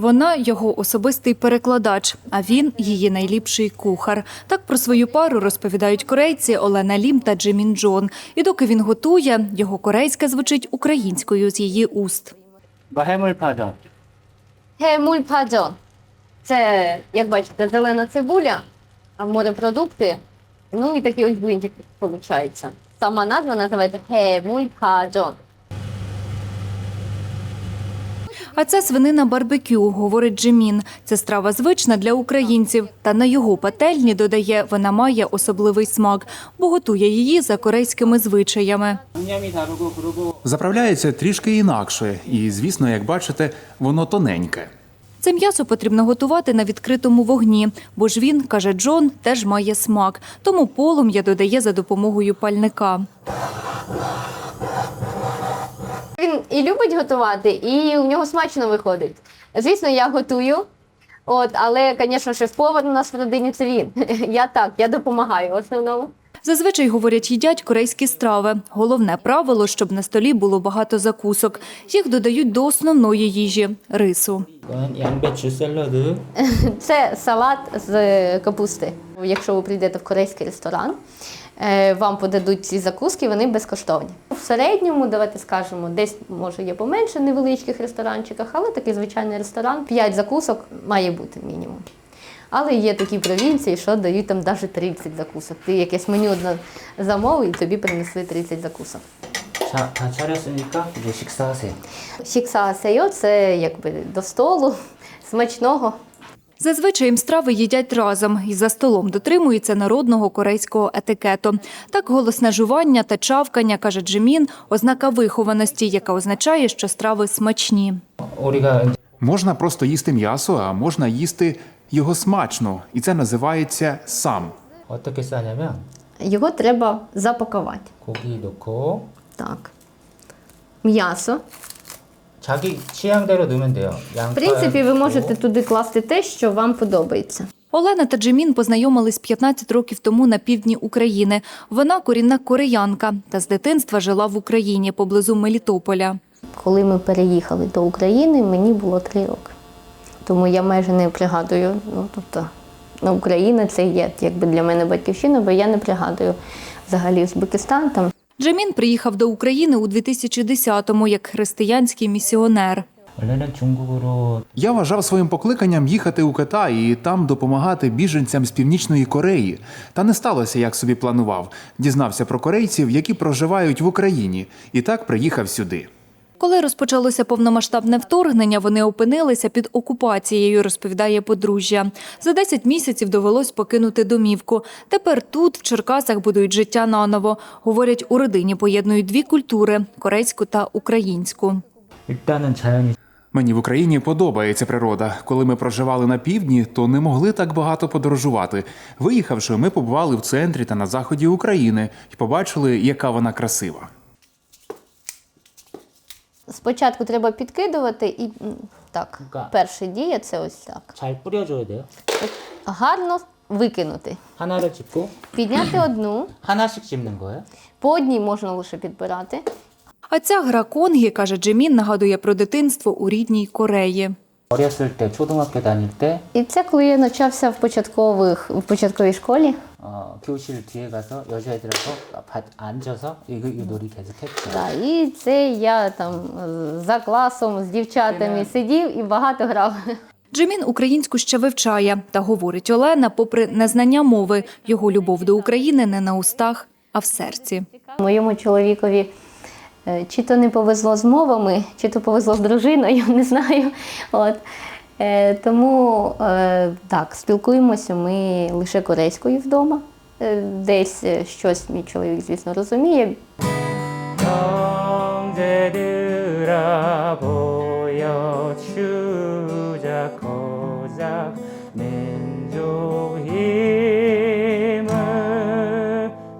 Вона його особистий перекладач, а він її найліпший кухар. Так про свою пару розповідають корейці Олена Лім та Джимін Джон. І доки він готує, його корейська звучить українською з її уст. Гемульпадон. Це, як бачите, зелена цибуля, а морепродукти. Ну і такі ось блінчики виходить. Сама назва називається Гемульпадон. А це свинина барбекю, говорить Джимін. Це страва звична для українців. Та на його пательні додає, вона має особливий смак, бо готує її за корейськими звичаями. Заправляється трішки інакше, і звісно, як бачите, воно тоненьке. Це м'ясо потрібно готувати на відкритому вогні, бо ж він, каже Джон, теж має смак. Тому полум'я додає за допомогою пальника і любить готувати, і у нього смачно виходить. Звісно, я готую, от, але, звісно, шеф-повар у нас в родині це він. Я так, я допомагаю в основному. Зазвичай говорять, їдять корейські страви. Головне правило, щоб на столі було багато закусок. Їх додають до основної їжі рису. Це салат з капусти. Якщо ви прийдете в корейський ресторан, е, вам подадуть ці закуски, вони безкоштовні. В середньому, давайте скажемо, десь може є поменше невеличких ресторанчиках, але такий звичайний ресторан. 5 закусок має бути мінімум. Але є такі провінції, що дають там навіть 30 закусок. Ти якесь меню одне замовив і тобі принесли 30 закусок. 자, 다 차렸으니까 이제 식사하세요. Шіксаасейо це якби до столу, смачного. Зазвичай страви їдять разом і за столом дотримуються народного корейського етикету. Так голосне жування та чавкання, каже Джимін, ознака вихованості, яка означає, що страви смачні. Можна просто їсти м'ясо, а можна їсти його смачно, і це називається сам. Його треба запакувати. Так. М'ясо 자기 취향대로 넣으면 돼요. 양파. В принципі, ви 넣고 можете туди класти те, що вам подобається. Олена та Джимін познайомились 15 років тому на півдні України. Вона корінна кореянка та з дитинства жила в Україні поблизу Мелітополя. Коли ми переїхали до України, мені було три роки. Тому я майже не пригадую. Ну, тобто, ну, Україна це є якби для мене батьківщина, бо я не пригадую взагалі Узбекистан там. Джамін приїхав до України у 2010-му як християнський місіонер. Я вважав своїм покликанням їхати у Китай і там допомагати біженцям з північної Кореї. Та не сталося, як собі планував. Дізнався про корейців, які проживають в Україні, і так приїхав сюди. Коли розпочалося повномасштабне вторгнення, вони опинилися під окупацією, розповідає подружжя. За 10 місяців довелось покинути домівку. Тепер тут, в Черкасах, будують життя наново. Говорять, у родині поєднують дві культури корейську та українську. Мені в Україні подобається природа. Коли ми проживали на півдні, то не могли так багато подорожувати. Виїхавши, ми побували в центрі та на заході України і побачили, яка вона красива. Спочатку треба підкидувати і м, так. Так. Перша дія це ось так. 잘 뿌려줘야 돼요. Гарно викинути. 하나를 짚고 Підняти одну, 하나씩 짚는 거예요. по одній можна лише підбирати. А ця гра конгі, каже Джемін, нагадує про дитинство у рідній Кореї. 어렸을 때 초등학교 다닐 때 І це коли я навчався в початкових в початковій школі. 어, 교실 뒤에 가서 여자애들하고 밭 앉아서 이거 이 놀이 계속했죠. Да, і це я там е, за класом з дівчатами сидів і багато грав. Джемін українську ще вивчає, та говорить Олена, попри незнання мови, його любов до України не на устах, а в серці. Моєму чоловікові е, чи то не повезло з мовами, чи то повезло з дружиною, не знаю. От. Е, Тому е, так, спілкуємося ми лише корейською вдома. Е, десь е, щось мій чоловік, звісно, розуміє.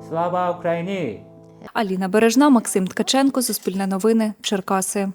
Слава Україні! Аліна Бережна, Максим Ткаченко, Суспільне новини, Черкаси.